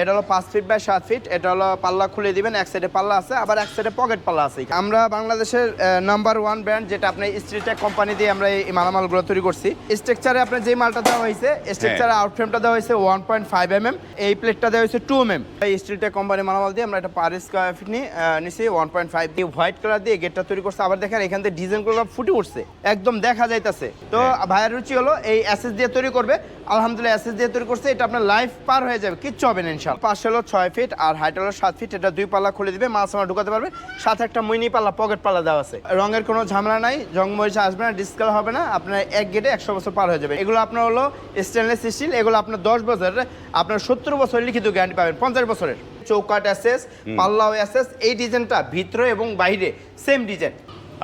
এটা হলো পাঁচ ফিট বাই সাত ফিট এটা হলো পাল্লা খুলে দিবেন এক সাইডে পাল্লা আছে আবার এক সাইডে পকেট পাল্লা আছে। আমরা বাংলাদেশের নাম্বার ওয়ান ব্র্যান্ড যেটা আপনার স্ট্রিটেক কোম্পানি দিয়ে আমরা এই মালামালগুলো তৈরি করছি। স্ট্রাকচারে আপনার যে মালটা দেওয়া হয়েছে স্ট্রাকচারে আউটফ্রেমটা দেওয়া হয়েছে one point five M M এই প্লেটটা দেওয়া হয়েছে টু এম এম এই স্ট্রিটেক কোম্পানি মালামাল দিয়ে আমরা এটা পার স্কোয়ার ফিট নিয়ে নিছি ওয়ান পয়েন্ট ফাইভ দিয়ে হোয়াইট কালার দিয়ে গেটটা তৈরি করছে। আবার দেখেন এখান থেকে ডিজাইনগুলো ফুটে উঠছে একদম দেখা যাইতেছে। তো ভাইয়ের রুচি হলো এই অ্যাসেস দিয়ে তৈরি করবে। আলহামদুলিল্লাহ অ্যাসেস দিয়ে তৈরি করছে এটা আপনার লাইফ পার হয়ে যাবে কিচ্ছু হবে না ইনশাল্লাহ পাশে হলো ছয় ফিট আর হাইট হলো সাত ফিট। এটা দুই পাল্লা খুলে দিবে মাছ আমার ঢুকাতে পারবে। সাথে একটা মিনি পাল্লা পকেট পাল্লা দেওয়া আছে। রঙের কোনো ঝামেলা নাই জং মরিচা আসবে না ডিসকাল হবে না। আপনার এক গেটে একশো বছর পার হয়ে যাবে। এগুলো আপনার হলো স্টেনলেস স্টিল এগুলো আপনার দশ বছরের আপনার সত্তর বছর লিখিত গ্যারান্টি পাবেন পঞ্চাশ বছরের। চৌকাট অ্যাসেস পাল্লাও অ্যাসেস এই ডিজাইনটা ভিতরে এবং বাইরে সেম ডিজাইন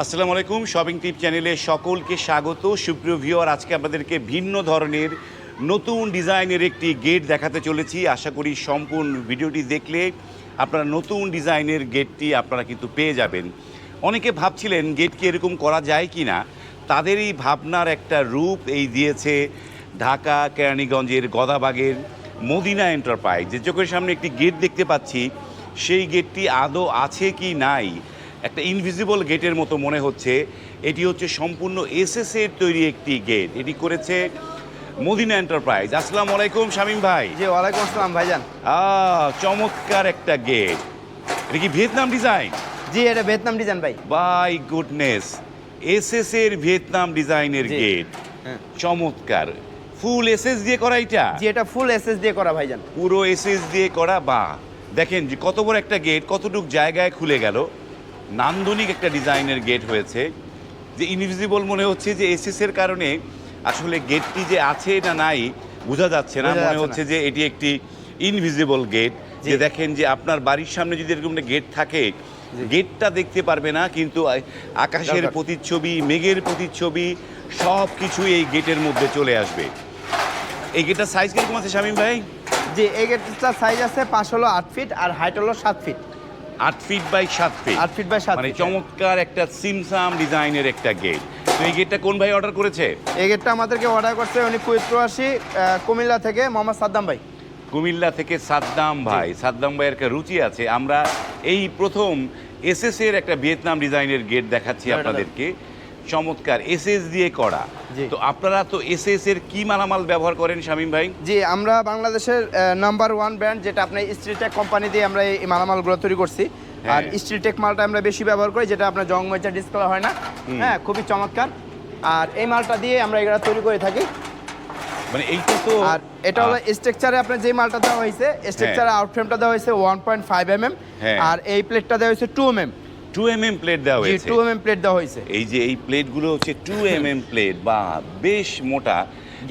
আসসালামু আলাইকুম শপিং টিপ চ্যানেলে সকলকে স্বাগত। সুপ্রিয় ভিউয়ার আজকে আপনাদেরকে ভিন্ন ধরনের নতুন ডিজাইনের একটি গেট দেখাতে চলেছি। আশা করি সম্পূর্ণ ভিডিওটি দেখলে আপনারা নতুন ডিজাইনের গেটটি আপনারা কিন্তু পেয়ে যাবেন। অনেকে ভাবছিলেন গেট কি এরকম করা যায় কি না? তাদেরই ভাবনার একটা রূপ এই দিয়েছে ঢাকা, কেরানীগঞ্জের গদাবাগের মদিনা এন্টারপ্রাইজ। যে চোখের সামনে একটি গেট দেখতে পাচ্ছি, সেই গেটটি আদৌ আছে কি নাই? একটা ইনভিজিবল গেটের মতো মনে হচ্ছে। এটি হচ্ছে সম্পূর্ণ এসএস এর তৈরি একটি গেট। এটি করেছে মদিনা এন্টারপ্রাইজ আসসালামু আলাইকুম শামীম ভাই। জি ওয়ালাইকুম আসসালাম ভাইজান। আহ চমৎকার একটা গেট এটা কি ভিয়েতনাম ডিজাইন জি এটা ভিয়েতনাম ডিজাইন ভাই। বাই গুডনেস এসএস এর ভিয়েতনাম ডিজাইনের গেট হ্যাঁ। চমৎকার। ফুল এসএস দিয়ে করা এটা? জি এটা ফুল এসএস দিয়ে করা ভাইজান। পুরো এসএস দিয়ে করা বা। দেখেন যে কত বড় একটা গেট কতটুক জায়গায় খুলে গেল। নান্দনিক একটা ডিজাইনের গেট হয়েছে। যে ইনভিজিবল মনে হচ্ছে যে এসএস এর কারণে আসলে গেটটি যে আছে না নাই বোঝা যাচ্ছে না। মনে হচ্ছে যে এটি একটি ইনভিজিবল গেট যে দেখেন যে আপনার বাড়ির সামনে যদি এরকম একটা গেট থাকে গেটটা দেখতে পারবে না কিন্তু আকাশের প্রতিচ্ছবি মেঘের প্রতিচ্ছবি সব কিছু এই গেটের মধ্যে চলে আসবে। এই গেটটার সাইজ কীরকম আছে শামীম ভাই? যে এই গেটটার সাইজ আছে পাঁচ হলো আট ফিট আর হাইট হলো সাত ফিট আট ফিট বাই সাত ফিট আট ফিট বাই সাত মানে ফিট চমৎকার একটা সিমসাম ডিজাইনের একটা গেট তো এই গেটটা কোন ভাই অর্ডার করেছে? এই গেটটা আমাদেরকে অর্ডার করছে উনি কুয়েত প্রবাসী কুমিল্লা থেকে মোহাম্মদ সাদ্দাম ভাই। কুমিল্লা থেকে সাদ্দাম ভাই। সাদ্দাম ভাইয়ের একটা রুচি আছে। আমরা এই প্রথম এসএস এর একটা ভিয়েতনাম ডিজাইনের গেট দেখাচ্ছি আপনাদেরকে। চমৎকার এসএস দিয়ে করা। তো আপনারা তো এসএস এর কি মালামাল ব্যবহার করেন শামীম ভাই? জি আমরা বাংলাদেশের নাম্বার ওয়ান ব্র্যান্ড যেটা আপনার স্ট্রিটেক কোম্পানি দিয়ে আমরা এই মালামালগুলো তৈরি করছি। আর স্টিল স্ট্রিটেক মালটা আমরা বেশি ব্যবহার করি যেটা আপনার জং মরিচা ডিসকাল হয় না। হ্যাঁ খুবই চমৎকার। আর এই মালটা দিয়ে আমরা এগুলো তৈরি করে থাকি। মানে এইটা তো আর এটা হলো স্ট্রাকচারে আপনার যে মালটা দেওয়া হয়েছে স্ট্রাকচারে আউটফ্রেমটা দেওয়া হয়েছে one point five M M হ্যাঁ। আর এই প্লেটটা দেওয়া হয়েছে two M M two M M plate দেওয়া হয়েছে। টু এম এম প্লেট দেওয়া হয়েছে। এই যে এই প্লেটগুলো হচ্ছে টু এম এম প্লেট বা বেশ মোটা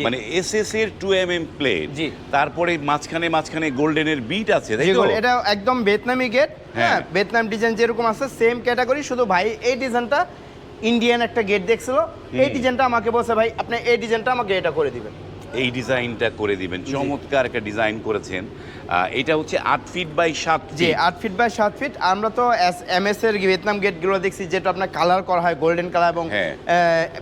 মানে এস এস এর টু এম এম প্লেট তারপরে মাঝখানে মাঝখানে গোল্ডেনের বিট আছে তাই তো? এটা একদম ভিয়েতনামি গেট হ্যাঁ। হ্যাঁ ভিয়েতনাম ডিজাইন যেরকম আছে সেম ক্যাটাগরি শুধু ভাই এই ডিজাইনটা ইন্ডিয়ান একটা গেট দেখছিল। এই ডিজাইনটা আমাকে বলছে ভাই আপনি এই ডিজাইনটা আমাকে এটা করে দিবেন। এই ডিজাইনটা করে দিবেন। চমৎকার একটা ডিজাইন করেছেন। এটা হচ্ছে আট ফিট বাই সাত জি আট ফিট বাই সাত ফিট। আমরা তো এম এস এর ভিয়েতনাম গেটগুলো দেখছি যেটা আপনার কালার করা হয় গোল্ডেন কালার এবং হ্যাঁ।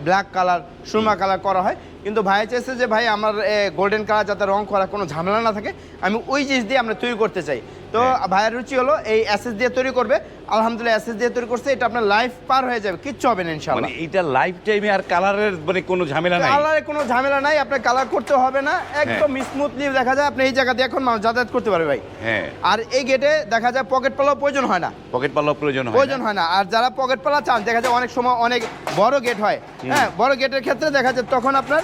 ব্ল্যাক কালার সুরমা কালার করা হয়। কিন্তু ভাই চাইছে যে ভাই আমার গোল্ডেন কালার যাতে রং করা কোনো ঝামেলা না থাকে আমি ওই জিনিস দিয়ে আমরা তৈরি করতে চাই। তো হ্যাঁ। ভাইয়ের রুচি হলো এই অ্যাসেস দিয়ে তৈরি করবে। আলহামদুলিল্লাহ অ্যাসেস দিয়ে তৈরি করছে এটা আপনার লাইফ পার হয়ে যাবে কিচ্ছু হবে না ইনশাআল্লাহ। মানে এইটা লাইফ টাইমে আর কালারের মানে কোনো ঝামেলা নাই? কালারে কোনো ঝামেলা নাই আপনার কালার করতে হবে না। একদম স্মুথলি দেখা যায় আপনি এই জায়গা দিয়ে এখন মানুষ যাতায়াত করতে পারবে ভাই। হ্যাঁ। আর এই গেটে দেখা যায় পকেট পালাও প্রয়োজন হয় না। পকেট পাল্লা প্রয়োজন হয় প্রয়োজন হয় না। আর যারা পকেট পালা চান দেখা যায় অনেক সময় অনেক বড় গেট হয়। হ্যাঁ বড় গেটের ক্ষেত্রে দেখা যায় তখন আপনার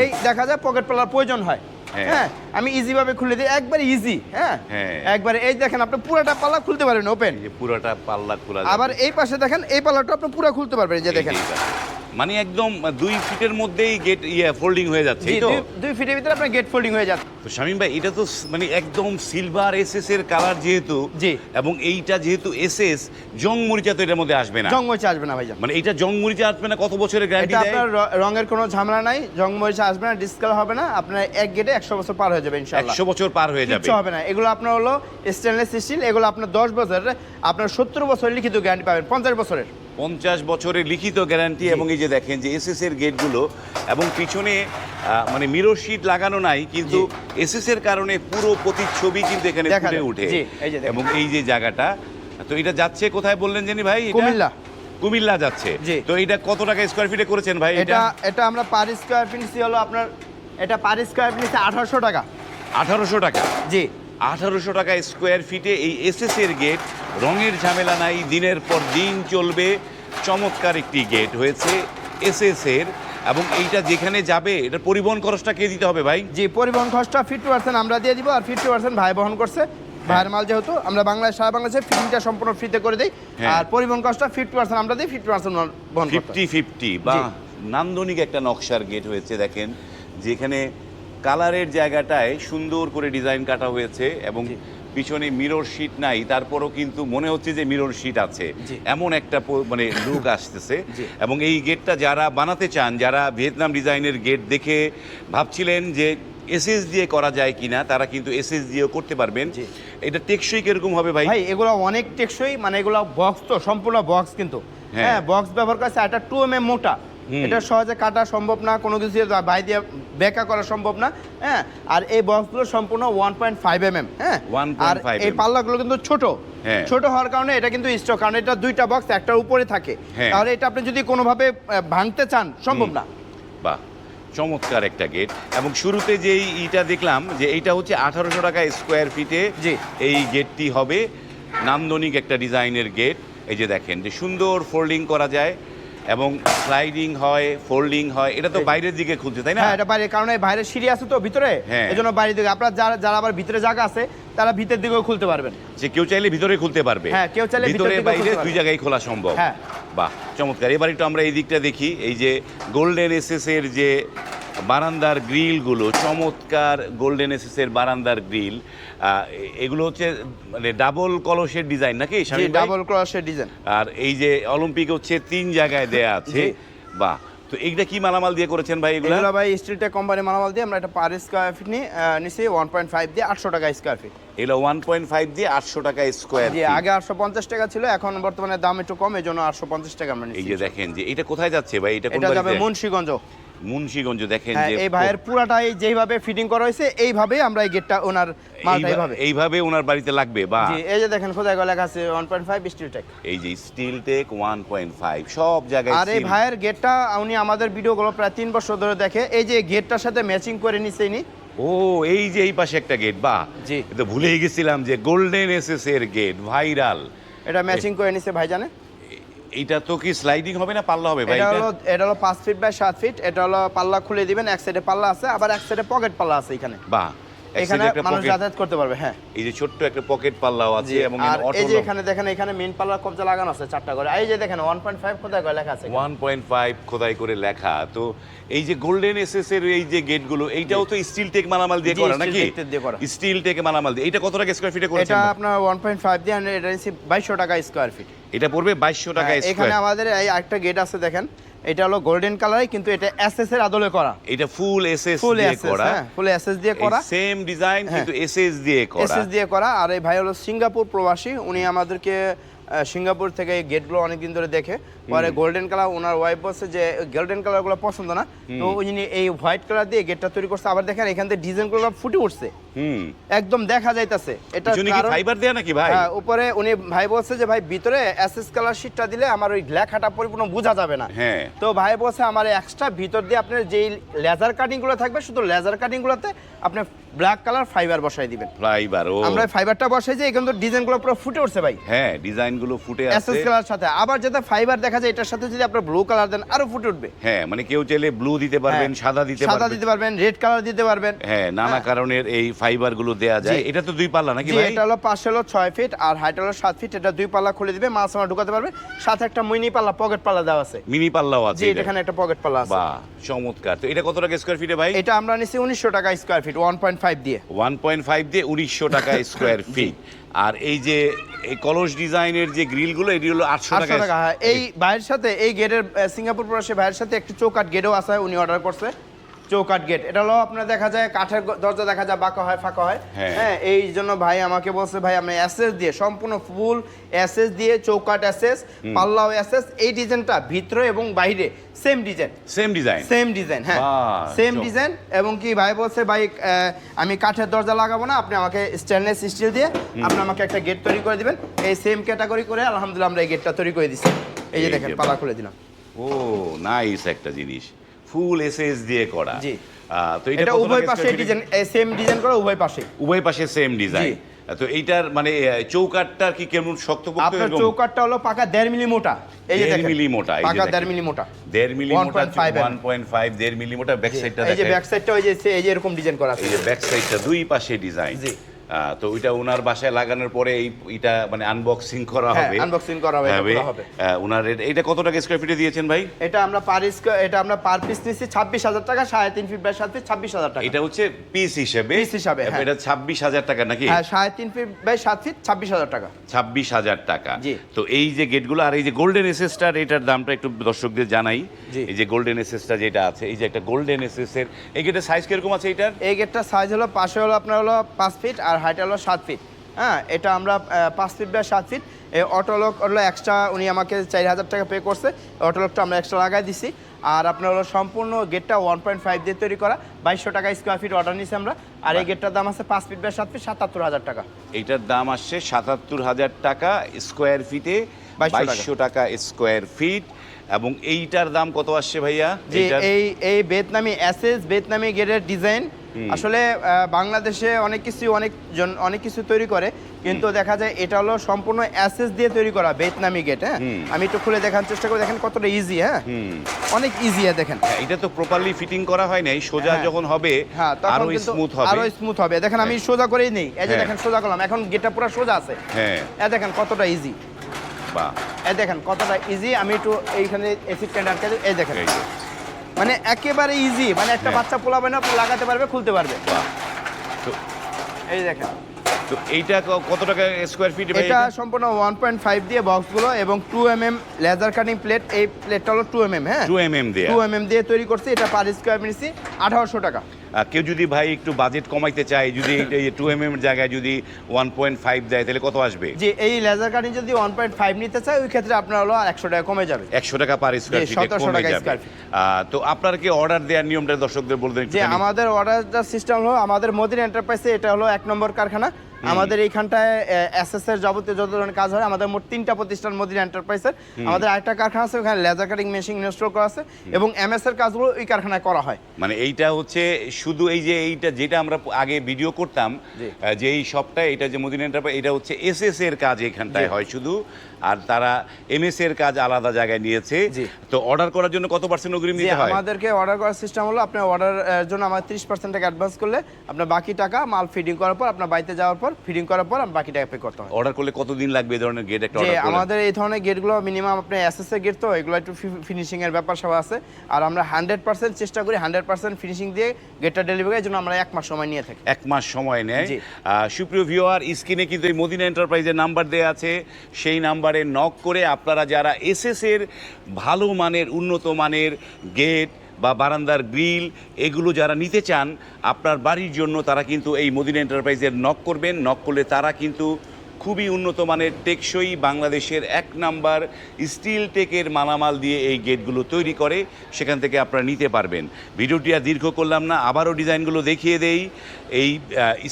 এই দেখা যায় পকেট পালার প্রয়োজন হয়। হ্যাঁ। হ্যাঁ আমি ইজি ভাবে খুলে দিই একবার ইজি হ্যাঁ। হ্যাঁ। একবারে এই দেখেন আপনি পুরোটা পাল্লা খুলতে পারবেন ওপেন পুরোটা পাল্লা খোলা আবার এই পাশে দেখেন এই পাল্লাটা আপনি পুরো খুলতে পারবেন যে দেখেন। মানে একদম দুই ফিটের মধ্যেই গেট ইয়ে ফোল্ডিং হয়ে যাচ্ছে এই তো? দুই- ফিটের ভিতরে আপনার গেট ফোল্ডিং হয়ে যাচ্ছে। তো শামীম ভাই এটা তো মানে একদম সিলভার এসএস এর কালার যেহেতু জি। এবং এইটা যেহেতু এসএস জং মরিচা তো এটার মধ্যে আসবে না। জং মরিচা আসবে না ভাইজান। মানে এটা জং মরিচা আসবে না কত বছরের গ্যারান্টি এটা দেয়? আপনার র- রঙের কোনো ঝামেলা নাই জং মরিচা আসবে না ডিসকাল হবে না আপনার এক গেটে একশো বছর পার হয়ে যাবে ইনশাআল্লাহ। একশো বছর পার হয়ে যাবে। কিচ্ছু হবে না এগুলো আপনার হলো স্টেনলেস স্টিল এগুলো আপনার দশ বছরের আপনার সত্তর বছর লিখিত গ্যারান্টি পাবেন পঞ্চাশ বছরের। পঞ্চাশ বছরের লিখিত গ্যারান্টি এবং এই যে দেখেন যে এসএস এর গেটগুলো এবং পিছনে মানে মিরর শিট লাগানো নাই কিন্তু এসএস এর কারণে পুরো প্রতিচ্ছবি কিন্তু এখানে ফুটে দেখেন। এবং এই যে জায়গাটা তো এটা যাচ্ছে কোথায় বললেন জানি ভাই কুমিল্লা। কুমিল্লা যাচ্ছে। তো এটা কত টাকা স্কোয়ার ফিটে করেছেন ভাই এটা? এটা এটা আমরা পার স্কোয়ার ফিট হলো আপনার এটা পার স্কোয়ার ফিট আঠারোশো টাকা। আঠারোশো টাকা? জি। আঠারোশো টাকা স্কোয়ার ফিটে এই এসএস এর গেট রঙের ঝামেলা নাই দিনের পর দিন চলবে। চমৎকার একটি গেট হয়েছে এসএস এর এবং এইটা যেখানে যাবে এটা পরিবহন খরচটা কে দিতে হবে ভাই? জি পরিবহন খরচটা ফিফটি পার্সেন্ট আমরা দিয়ে দিব আর ফিফটি পার্সেন্ট ভাই বহন করছে। ভাইয়ের মাল যেহেতু আমরা বাংলাদেশ সারা বাংলাদেশে ফিটিংটা সম্পূর্ণ ফ্রিতে করে দিই। হ্যাঁ। আর পরিবহন খরচটা ফিফটি পার্সেন্ট আমরা দিই ফিফটি পার্সেন্ট বহন ফিফটি ফিফটি বা নান্দনিক একটা নকশার গেট হয়েছে দেখেন। যেখানে কালারের জায়গাটায় সুন্দর করে ডিজাইন কাটা হয়েছে এবং। পিছনে মিরর শিট নাই তারপরও কিন্তু মনে হচ্ছে যে মিরর শিট আছে। এমন একটা মানে লুক আসতেছে। এবং এই গেটটা যারা বানাতে চান যারা ভিয়েতনাম ডিজাইনের গেট দেখে ভাবছিলেন যে এসএস দিয়ে করা যায় কিনা তারা কিন্তু এসএস দিয়েও করতে পারবেন। এটা টেকসই কীরকম হবে ভাই? ভাই এগুলো অনেক টেকসই মানে এগুলো বক্স তো সম্পূর্ণ বক্স কিন্তু। হ্যাঁ। হ্যাঁ বক্স ব্যবহার করছে একটা টু এম এম মোটা। এটা সহজে কাটা সম্ভব না কোনো কিছু বাই দিয়ে বেকা করা সম্ভব না হ্যাঁ? আর এই বক্সগুলো সম্পূর্ণ one point five M M হ্যাঁ? আর এই পাল্লাগুলো কিন্তু ছোট। হ্যাঁ। ছোট হওয়ার কারণে এটা কিন্তু স্টক কারণ এটা দুইটা বক্স একটার উপরে থাকে। হ্যাঁ। তাহলে এটা আপনি যদি কোনোভাবে ভাঙতে চান সম্ভব না। বাহ চমৎকার একটা গেট এবং শুরুতে যে ইটা দেখলাম যে এইটা হচ্ছে আঠারোশো টাকা স্কোয়ার ফিটে। এই গেটটি হবে। নান্দনিক একটা ডিজাইনের গেট এই যে দেখেন যে সুন্দর ফোল্ডিং করা যায়। এবং স্লাইডিং হয় ফোল্ডিং হয় এটা তো বাইরের দিকে খুলছে তাই না? হ্যাঁ এটা বাইরে কারণে এই বাইরে সিঁড়ি আছে তো ভিতরে। হ্যাঁ। এই জন্য বাইরে দিকে আপনার যারা যারা আবার ভিতরে জায়গা আছে তারা ভিতরের দিকেও খুলতে পারবেন। যে কেউ চাইলে ভিতরে খুলতে পারবে। হ্যাঁ, কেউ চাইলে ভিতরে বাইরে দুই জায়গায় খোলা সম্ভব। হ্যাঁ। বাহ চমৎকার। এবার একটু আমরা এই দিকটা দেখি এই যে গোল্ডেন এসএস এর যে বারান্দার গ্রিলগুলো চমৎকার গোল্ডেন এসএস এর বারান্দার গ্রিল এগুলো হচ্ছে মানে ডাবল কলসের ডিজাইন নাকি? ডাবল ক্রসের ডিজাইন আর এই যে অলিম্পিক হচ্ছে তিন জায়গায় দেয়া আছে। বাহ। তো এইটা কি মালামাল দিয়ে করেছেন ভাই এগুলো? এগুলো ভাই স্টিলটেক কোম্পানি মালামাল দিয়ে আমরা এটা পার স্কোয়ার ফিট নিয়ে নিচ্ছি ওয়ান পয়েন্ট ফাইভ দিয়ে আটশো টাকা স্কোয়ার ফিট এগুলো ওয়ান পয়েন্ট ফাইভ দিয়ে আটশো টাকা স্কোয়ার জি আগে আটশো পঞ্চাশ টাকা ছিল এখন বর্তমানে দাম একটু কম এই জন্য আটশো পঞ্চাশ টাকা আমরা এই যে দেখেন যে এটা কোথায় যাচ্ছে ভাই? এটা কোন এটা যাবে? মুন্সিগঞ্জ মুন্সিগঞ্জ দেখেন হ্যাঁ যে এই ভাইয়ের পুরাটাই যেইভাবে ফিটিং করা হয়েছে এইভাবেই আমরা এই গেটটা ওনার মালটা এইভাবে এইভাবে ওনার বাড়িতে লাগবে বা জি এই যে দেখেন খোদাই গলা আছে ওয়ান পয়েন্ট ফাইভ স্টিলটেক এই যে steel tech one point five সব জায়গায় আর ভাইয়ের গেটটা উনি আমাদের ভিডিওগুলো প্রায় তিন বছর ধরে দেখে এই যে গেটটার সাথে ম্যাচিং করে নিচ্ছে ইনি। ও এই যে এই পাশে একটা গেট বা জি। তো ভুলেই গেছিলাম যে গোল্ডেন এসএস এর গেট ভাইরাল এটা ম্যাচিং করে নিছে ভাই জানে এইটা তো কি স্লাইডিং হবে না পাল্লা হবে ভাই এটা এটা? হলো এটা হলো 5 ফিট বাই 7 ফিট এটা হলো পাল্লা খুলে দিবেন এক সাইডে পাল্লা আছে আবার এক সাইডে পকেট পাল্লা আছে এখানে বাহ এখানে মানুষ যাতায়াত করতে পারবে হ্যাঁ। এই যে ছোট্ট একটা পকেট পাল্লাও আছে এবং এই যে এখানে দেখেন এখানে মেইন পাল্লার কবজা লাগানো আছে চারটা করে। এই যে দেখেন ওয়ান পয়েন্ট ফাইভ কোথায় করে লেখা আছে এখানে। ওয়ান পয়েন্ট ফাইভ খোদাই করে লেখা? তো এই যে গোল্ডেন এসএস এর এই যে গেটগুলো এইটাও তো স্টিল টেক মালামাল দিয়ে করা নাকি। স্টিল টেক মালামাল দিয়ে। এটা কত টাকা স্কোয়ার ফিটে করেছেন? এটা আপনার ওয়ান পয়েন্ট ফাইভ দিয়ে এটা নিচ্ছি বাইশশো টাকা স্কোয়ার ফিট এটা পড়বে বাইশশো টাকা এখানে আমাদের এই একটা গেট আছে দেখেন। এটা হলো গোল্ডেন কালারে কিন্তু এটা এসএস এর আদলে করা। এটা ফুল এসএস ফুল দিয়ে করা। হ্যাঁ ফুল এসএস দিয়ে করা। সেম ডিজাইন হ্যাঁ। কিন্তু এসএস দিয়ে করা। এসএস দিয়ে করা। আর এই ভাই হলো সিঙ্গাপুর প্রবাসী উনি আমাদেরকে সিঙ্গাপুর থেকে এই গেটগুলো অনেকদিন ধরে দেখে। পরে গোল্ডেন কালার ওনার ওয়াইফ বলছে যে গোল্ডেন কালারগুলো পছন্দ না। তো উনি এই হোয়াইট কালার দিয়ে গেটটা তৈরি করছে। আবার দেখেন এখান থেকে ডিজাইনগুলো ফুটে উঠছে। হুম। একদম দেখা যাইতাছে। এটা ফাইবার দেয়া নাকি ভাই? হ্যাঁ, উপরে উনি ভাই বলছে যে ভাই ভিতরে এসএস কালার শিটটা দিলে আমার ওই লেখাটা পরিপূর্ণ বোঝা যাবে না। হ্যাঁ। তো ভাই বলছে আমার এক্সট্রা ভিতর দিয়ে আপনার যেই লেজার কাটিংগুলো থাকবে শুধু লেজার কাটিং গুলোতে আপনি ব্ল্যাক কালার ফাইবার বসাই দিবেন। ফাইবার ও। আমরা ফাইবারটা বসাই যে এখানে তো ডিজাইনগুলো পুরো ফুটে উঠছে ভাই। হ্যাঁ ডিজাইনগুলো ফুটে আছে। এসএস কালার সাথে। আবার যেটা ফাইবার দেখা যায় এটার সাথে যদি আপনার ব্লু কালার দেন আরও ফুটে উঠবে। হ্যাঁ মানে কেউ চাইলে ব্লু দিতে পারবেন হ্যাঁ, সাদা দিতে সাদা দিতে পারবেন রেড কালার দিতে পারবেন। হ্যাঁ নানা কারণের এই ফাইবারগুলো দেয়া যায়। এটা তো দুই পাল্লা নাকি ভাই? এটা হলো পাশে হলো ছয় ফিট আর হাইট হলো সাত ফিট এটা দুই পাল্লা খুলে দিবে মাছ আমার ঢুকাতে পারবে। সাথে একটা মিনি পাল্লা পকেট পাল্লা দেওয়া আছে। মিনি পাল্লাও আছে জি এখানে একটা পকেট পাল্লা আছে। বাহ চমৎকার। তো এটা কত টাকা স্কোয়ার ফিটে ভাই? এটা আমরা নিচ্ছি উনিশশো টাকা square feet one point five দিয়ে। ওয়ান পয়েন্ট ফাইভ দিয়ে উনিশশো টাকা স্কোয়ার ফিট আর এই যে এই কলস ডিজাইনের যে গ্রিলগুলো এটি হলো আটশো টাকা হ্যাঁ। এই ভাইয়ের সাথে এই গেটের সিঙ্গাপুর প্রবাসী ভাইয়ের সাথে একটি চৌকাট গেটও আছে উনি অর্ডার করছে। চৌকাট গেট এটা হলো আপনার দেখা যায় কাঠের দরজা দেখা যায় বাঁকা হয় ফাঁকা হয়। হ্যাঁ। হ্যাঁ এই জন্য ভাই আমাকে বলছে ভাই আপনি অ্যাসেস দিয়ে সম্পূর্ণ ফুল অ্যাসেস দিয়ে চৌকাট অ্যাসেস পাল্লাও অ্যাসেস এই ডিজাইনটা ভিতরে এবং বাইরে same design same design same design হ্যাঁ। সেম ডিজাইন এবং কি ভাই বলছে ভাই আমি কাঠের দরজা লাগাবো না আপনি আমাকে স্টেনলেস স্টিল দিয়ে আপনি আমাকে একটা গেট তৈরি করে দিবেন। এই সেম ক্যাটাগরি করে আলহামদুলিল্লাহ আমরা এই গেটটা তৈরি করে দিচ্ছি এই যে দেখেন পালা খুলে দিলাম। ও নাইস একটা জিনিস। ফুল এসএস দিয়ে করা। জি। তো এটা উভয় পাশে ডিজাইন সেম ডিজাইন করা উভয় পাশে উভয় পাশে সেম ডিজাইন তো এইটার মানে চৌকাঠটা কি কেমন শক্ত আপনার? চৌকাটটা হলো পাকা দেড় মিলি মোটা। এই যে মিলি মোটা, পাকা দেড় মিলি মোটা। দেড় মিলি মোটা 1.5 ওয়ান পয়েন্ট ফাইভ দেড় মিলি মোটা ব্যাক সাইডটা এই যে ব্যাক সাইডটা ওই যে এই যে এরকম ডিজাইন করা আছে। এই যে ব্যাক সাইডটা দুই পাশে ডিজাইন জি। তো ওইটা ওনার বাসায় লাগানোর পরে এই এটা মানে আনবক্সিং করা হ্যাঁ, হবে। করা হবে, হবে। করা হবে। আহ, ওনার এটা- কত টাকা স্কোয়ার ফিটে দিয়েছেন ভাই? এটা আমরা পার স্কোয়ার এটা আমরা পার পিস ছাব্বিশ হাজার টাকা সাড়ে তিন ফিট বাই ফিট ছাব্বিশ হাজার টাকা। এটা হচ্ছে পিস হিসেবে। Piece হিসাবে, হ্যাঁ। এটা ছাব্বিশ হাজার টাকা নাকি? হ্যাঁ সাড়ে তিন ফিট বাই ফিট ছাব্বিশ হাজার টাকা। ছাব্বিশ হাজার টাকা। জি। তো এই যে গেটগুলো আর এই যে গোল্ডেন এসএসটার এটার দামটা একটু দর্শকদের জানাই। এই যে গোল্ডেন এসএসটা যেটা আছে এই যে একটা গোল্ডেন এসএস এর এই গেটের সাইজ কীরকম আছে এটার? এই গেটটার সাইজ হলো পাশে হলো আপনার হলো পাঁচ ফিট আর হাইট হলো সাত ফিট হ্যাঁ এটা আমরা পাঁচ ফিট বাই সাত ফিট এই অটোলক হলো এক্সট্রা উনি আমাকে চার হাজার টাকা পে করছে। অটোলকটা আমরা এক্সট্রা লাগাই দিছি। আর আপনার হলো সম্পূর্ণ গেটটা ওয়ান পয়েন্ট ফাইভ দিয়ে তৈরি করা। বাইশশো টাকা স্কোয়ার ফিট অর্ডার নিয়েছি আমরা। আর এই গেটটার দাম আছে পাঁচ ফিট বাই সাত ফিট সাতাত্তর হাজার টাকা। এইটার দাম আসছে সাতাত্তর হাজার টাকা স্কোয়ার ফিটে 2200 টাকা। বাইশশো টাকা স্কোয়ার ফিট এবং এইটার দাম কত আসছে ভাইয়া? এই এই বেতনামি অ্যাসেস বেতনামি গেটের ডিজাইন আসলে বাংলাদেশে অনেক কিছু অনেক জন অনেক কিছু তৈরি করে কিন্তু দেখা যায় এটা হলো সম্পূর্ণ অ্যাসেস দিয়ে তৈরি করা বেতনামি গেট হ্যাঁ? আমি একটু খুলে দেখার চেষ্টা করে দেখেন কতটা ইজি হ্যাঁ? অনেক ইজি দেখেন। হ্যাঁ, এটা তো প্রপারলি ফিটিং করা হয় নাই সোজা হ্যাঁ। যখন হবে হ্যাঁ আরও স্মুথ হবে। আরও স্মুথ হবে। দেখেন আমি সোজা করেই নেই। এই যে হ্যাঁ। দেখেন সোজা করলাম। এখন গেটটা পুরো সোজা আছে। হ্যাঁ। এ দেখেন কতটা ইজি বাহ। এ দেখেন কতটা ইজি আমি একটু এইখানে এসিড ক্যান্ডার এই দেখেন। এই মানে একেবারে ইজি মানে একটা। বাচ্চা পোলাবে না লাগাতে পারবে খুলতে পারবে। তো এই দেখেন। তো এইটা কত টাকা স্কোয়ার ফিট এটা সম্পূর্ণ ওয়ান পয়েন্ট ফাইভ দিয়ে বক্সগুলো এবং two M M laser cutting plate এই প্লেটটা হলো টু এম এম হ্যাঁ? টু এম এম দিয়ে। টু এম এম দিয়ে তৈরি করছি এটা পার স্কোয়ার মিনিসি আঠারোশো টাকা। কেউ যদি ভাই একটু বাজেট কমাইতে চায় যদি টু এম এম জায়গায় যদি ওয়ান পয়েন্ট ফাইভ দেয় তাহলে কত আসবে? যে এই লেজার কাটিং যদি ওয়ান পয়েন্ট ফাইভ নিতে চায় ওই ক্ষেত্রে আপনার হলো একশো টাকা কমে যাবে। একশো টাকা পার স্কোয়ার ফিট ফিটে 1700 কমে টাকা যাবে। তো আপনার কি অর্ডার দেওয়ার নিয়মটা দর্শকদের বলতে যে আমাদের অর্ডারটা সিস্টেম হলো আমাদের মদিনা এন্টারপ্রাইজে এটা হলো এক নম্বর কারখানা। আমাদের এইখানটায় এসএস এর যাবতীয় যত ধরনের কাজ হয় আমাদের মোট তিনটা প্রতিষ্ঠান মোদিন এন্টারপ্রাইজের আমাদের আরেকটা কারখানা আছে ওখানে লেজার কাটিং মেশিন ইনস্টল করা আছে এবং এমএস এর কাজগুলো ওই কারখানায় করা হয়। মানে এইটা হচ্ছে শুধু এই যে এইটা যেটা আমরা আগে ভিডিও করতাম যে এই সবটা এটা যে মদিনা এন্টারপ্রাইজ এটা হচ্ছে এসএস এর কাজ এখানটায় হয় শুধু। আর তারা এমএস এর কাজ আলাদা জায়গায় নিয়েছে। তো অর্ডার করার জন্য কত পার্সেন্ট অগ্রিম দিতে হয়? আমাদেরকে অর্ডার করার সিস্টেম হলো আপনার অর্ডার জন্য আমার ত্রিশ পার্সেন্ট টাকা অ্যাডভান্স করলে আপনার বাকি টাকা মাল ফিডিং করার পর আপনার বাড়িতে যাওয়ার পর ফিডিং করার পর আপনার বাকি টাকা পে করতে হয়। অর্ডার করলে কতদিন লাগবে এই ধরনের গেট একটা অর্ডার আমাদের এই ধরনের গেটগুলো মিনিমাম আপনার এসএস এর গেট তো এগুলো একটু ফিনিশিং এর ব্যাপার সব আছে। আর আমরা হান্ড্রেড পার্সেন্ট চেষ্টা করি হান্ড্রেড পার্সেন্ট ফিনিশিং দিয়ে গেটটা ডেলিভারির জন্য আমরা এক মাস সময় নিয়ে থাকি। এক মাস সময় নেয়। সুপ্রিয় ভিওয়ার স্ক্রিনে কিন্তু এই মদিনা এন্টারপ্রাইজের নাম্বার দেওয়া আছে। সেই নাম্বারে নক করে আপনারা যারা এসএসের ভালো মানের, উন্নত মানের গেট বা বারান্দার গ্রিল এগুলো যারা নিতে চান, আপনার বাড়ির জন্য তারা কিন্তু এই মদিনা এন্টারপ্রাইজের নক করবেন। নক করলে তারা কিন্তু খুবই উন্নত মানের, টেকসই বাংলাদেশের এক নাম্বার স্টিল টেকের মালামাল দিয়ে এই গেটগুলো তৈরি করে, সেখান থেকে আপনারা নিতে পারবেন। ভিডিওটি আর দীর্ঘ করলাম না, আবারও ডিজাইনগুলো দেখিয়ে দেই। এই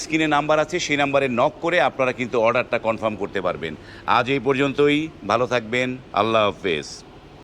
স্ক্রিনে নাম্বার আছে, সেই নাম্বারে নক করে আপনারা কিন্তু অর্ডারটা কনফার্ম করতে পারবেন। আজ এই পর্যন্তই, ভালো থাকবেন, আল্লাহ হাফেজ।